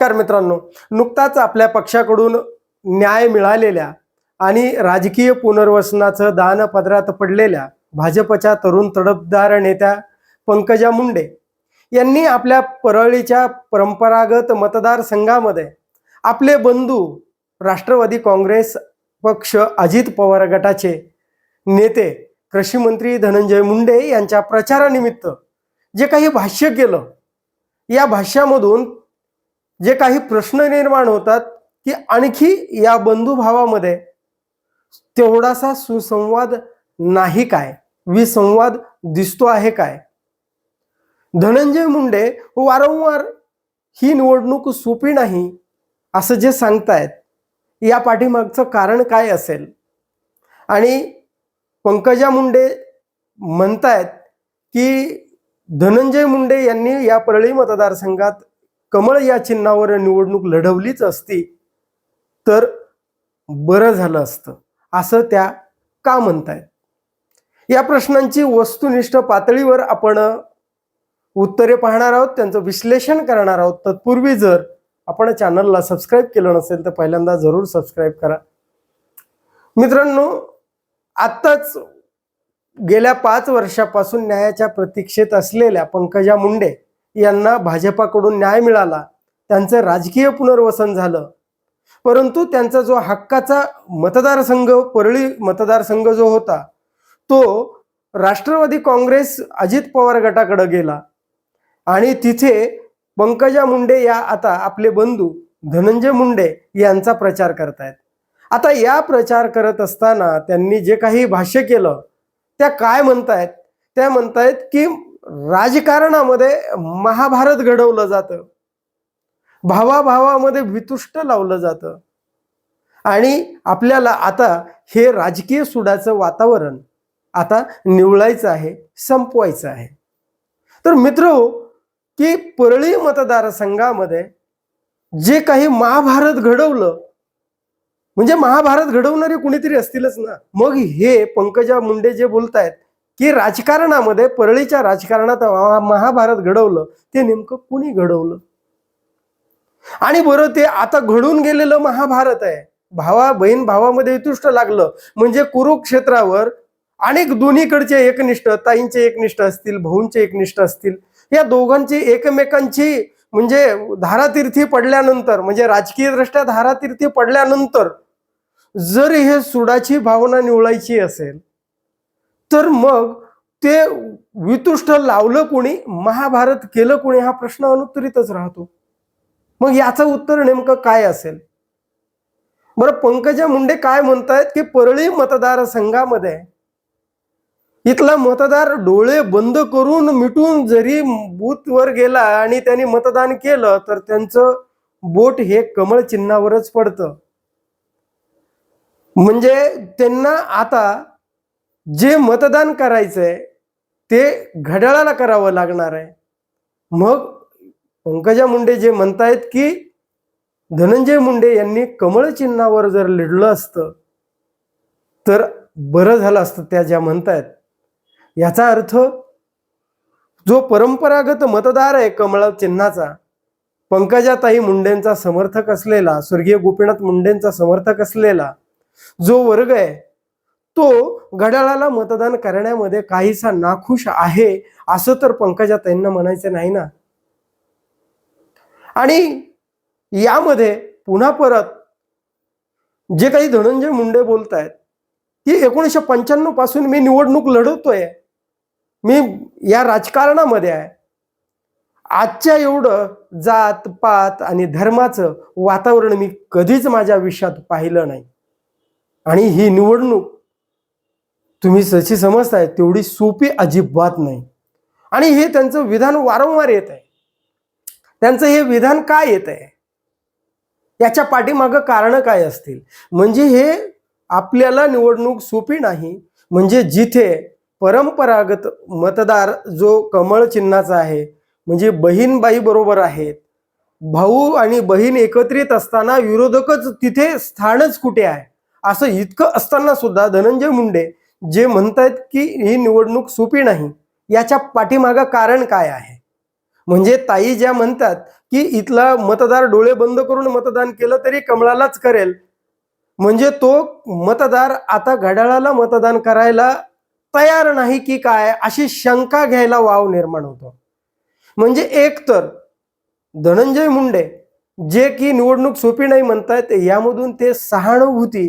नमस्कार मित्रांनो. नुकताच आपल्या पक्षाकडून न्याय मिळालेल्या आणि राजकीय पुनर्वसनाचं दान पदरात पडलेल्या भाजपच्या तरुण तडफदार नेत्या पंकजा मुंडे यांनी आपल्या परळीच्या परंपरागत मतदारसंघामध्ये आपले बंधू राष्ट्रवादी काँग्रेस पक्ष अजित पवार गटाचे नेते कृषीमंत्री धनंजय मुंडे यांच्या प्रचारानिमित्त जे काही भाष्य केलं या भाष्यामधून जे काही प्रश्न निर्माण होतात की आणखी या बंधुभावामध्ये तेवढासा सुसंवाद नाही काय? विसंवाद दिसतो आहे काय? धनंजय मुंडे वारंवार ही निवडणूक सोपी नाही असं जे सांगतायत या पाठीमागचं कारण काय असेल? आणि पंकजा मुंडे म्हणतायत की धनंजय मुंडे यांनी या परळी मतदारसंघात कमळ या चिन्हावर निवडणूक लढवलीच असती तर बरं झालं असतं. असं त्या का म्हणतायत? या प्रश्नांची वस्तुनिष्ठ पातळीवर आपण उत्तरे पाहणार आहोत त्यांचं विश्लेषण करणार आहोत. तत्पूर्वी जर आपण चॅनलला सबस्क्राईब केलं नसेल तर पहिल्यांदा जरूर सबस्क्राईब करा. मित्रांनो आत्ताच गेल्या पाच वर्षापासून न्यायाच्या प्रतीक्षेत असलेल्या पंकजा मुंडे यांना भाजपाकडून न्याय मिळाला त्यांचं राजकीय पुनर्वसन झालं. परंतु त्यांचा जो हक्काचा मतदारसंघ परळी मतदारसंघ जो होता तो राष्ट्रवादी काँग्रेस अजित पवार गटाकडे गेला. आणि तिथे पंकजा मुंडे या आता आपले बंधू धनंजय मुंडे यांचा प्रचार करतायत. आता या प्रचार करत असताना त्यांनी जे काही भाष्य केलं त्या काय म्हणतायत? त्या म्हणतायत की राजकारणामध्ये महाभारत घडवलं जातं. भावाभावामध्ये वितुष्ट लावलं जातं. आणि आपल्याला आता हे राजकीय सुडाचं वातावरण आता निवळायचं आहे संपवायचं आहे. तर मित्र की परळी मतदारसंघामध्ये जे काही महाभारत घडवलं म्हणजे महाभारत घडवणारे कुणीतरी असतीलच ना. मग हे पंकजा मुंडे जे बोलतायत की राजकारणामध्ये परळीच्या राजकारणात महाभारत घडवलं ते नेमकं कुणी घडवलं? आणि बरं ते आता घडून गेलेलं महाभारत आहे. भावा बहीण भावामध्ये वितुष्ट लागलं. म्हणजे कुरुक्षेत्रावर अनेक दोन्हीकडचे एकनिष्ठ ताईंचे एकनिष्ठ असतील भाऊंचे एकनिष्ठ असतील या दोघांची एकमेकांची म्हणजे धारातीर्थी पडल्यानंतर म्हणजे राजकीय दृष्ट्या धारातीर्थी पडल्यानंतर जर हे सुडाची भावना निवळायची असेल तर मग ते वितुष्ट लावलं कोणी? महाभारत केलं कोणी? हा प्रश्न अनुत्तरितच राहतो. मग याचं उत्तर नेमकं काय असेल? बरं पंकजा मुंडे काय म्हणतायत की परळी मतदारसंघामध्ये इथला मतदार डोळे बंद करून मिटून जरी बूथवर गेला आणि त्यांनी मतदान केलं तर त्यांचं बोट हे कमळ चिन्हावरच पडतं. म्हणजे त्यांना आता जे मतदान करायचं आहे ते घड्याळाला करावं लागणार आहे. मग पंकजा मुंडे जे म्हणतायत की धनंजय मुंडे यांनी कमळ चिन्हावर जर लिडलं असतं तर बरं झालं असतं त्या ज्या म्हणतायत. याचा अर्थ जो परंपरागत मतदार आहे कमळ चिन्हाचा पंकजाताई मुंडेंचा समर्थक असलेला स्वर्गीय गोपीनाथ मुंडेंचा समर्थक असलेला जो वर्ग आहे तो घड्याळाला मतदान करण्यामध्ये काहीसा नाखुश आहे असं तर पंकजाताईंना म्हणायचं नाही ना? आणि यामध्ये पुन्हा परत जे काही धनंजय मुंडे बोलत आहेत की एकोणीसशे पंच्याण्णवपासून मी निवडणूक लढवतोय मी या राजकारणामध्ये आहे. आजच्या एवढं जात पात आणि धर्माचं वातावरण मी कधीच माझ्या आयुष्यात पाहिलं नाही. आणि ही निवडणूक तुम्ही जशी समजताय तेवढी सोपी अजिबात नाही. आणि हे त्यांचं विधान वारंवार येत आहे. त्यांचं हे विधान काय येत आहे? याच्या पाठीमागं कारण काय असतील? म्हणजे हे आपल्याला निवडणूक सोपी नाही. म्हणजे जिथे परंपरागत मतदार जो कमळ चिन्हाचा आहे म्हणजे बहीणबाई बरोबर आहेत भाऊ आणि बहीण एकत्रित असताना विरोधकच तिथे स्थानच कुठे आहे? असं इतकं असताना सुद्धा धनंजय मुंडे जे म्हणतायत की ही निवडणूक सोपी नाही याच्या पाठीमागं कारण काय आहे? म्हणजे ताई ज्या म्हणतात की इथला मतदार डोळे बंद करून मतदान केलं तरी कमळालाच करेल. म्हणजे तो मतदार आता घड्याळाला मतदान करायला तयार नाही की काय अशी शंका घ्यायला वाव निर्माण होतो. म्हणजे एक तर धनंजय मुंडे जे की निवडणूक सोपी नाही म्हणतायत यामधून ते सहानुभूती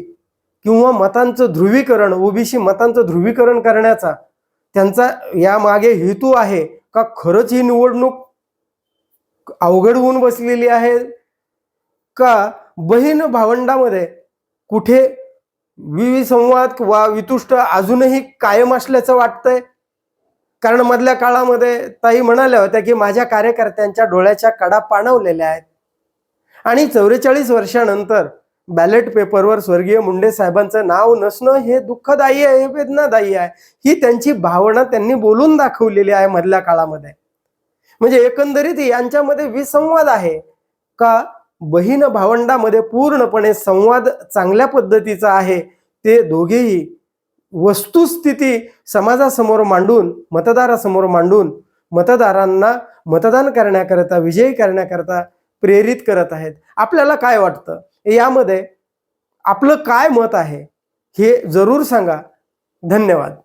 किंवा मतांचं ध्रुवीकरण ओबीसी मतांचं ध्रुवीकरण करण्याचा त्यांचा यामागे हेतू आहे का खरंच ही निवडणूक अवघड होऊन बसलेली आहे? का बहीण भावंडामध्ये कुठे विसंवाद वा वितुष्ट अजूनही कायम असल्याचं वाटतंय? कारण मधल्या काळामध्ये ताई म्हणाल्या होत्या की माझ्या कार्यकर्त्यांच्या डोळ्याच्या कडा पाणवलेल्या आहेत. आणि चौवेचाळीस वर्षानंतर बॅलेट पेपरवर स्वर्गीय मुंडे साहेबांचं नाव नसणं हे दुःखदायी आहे हे वेदनादायी आहे. ही त्यांची भावना त्यांनी बोलून दाखवलेली आहे मधल्या काळामध्ये. म्हणजे एकंदरीत यांच्यामध्ये विसंवाद आहे का? बहीण भावंडामध्ये पूर्णपणे संवाद चांगल्या पद्धतीचा आहे. ते दोघेही वस्तुस्थिती समाजासमोर मांडून मतदारासमोर मांडून मतदारांना मतदान करण्याकरता विजयी करण्याकरता प्रेरित करत आहेत. आपल्याला काय वाटतं? यामध्ये आपलं काय मत आहे हे जरूर सांगा. धन्यवाद.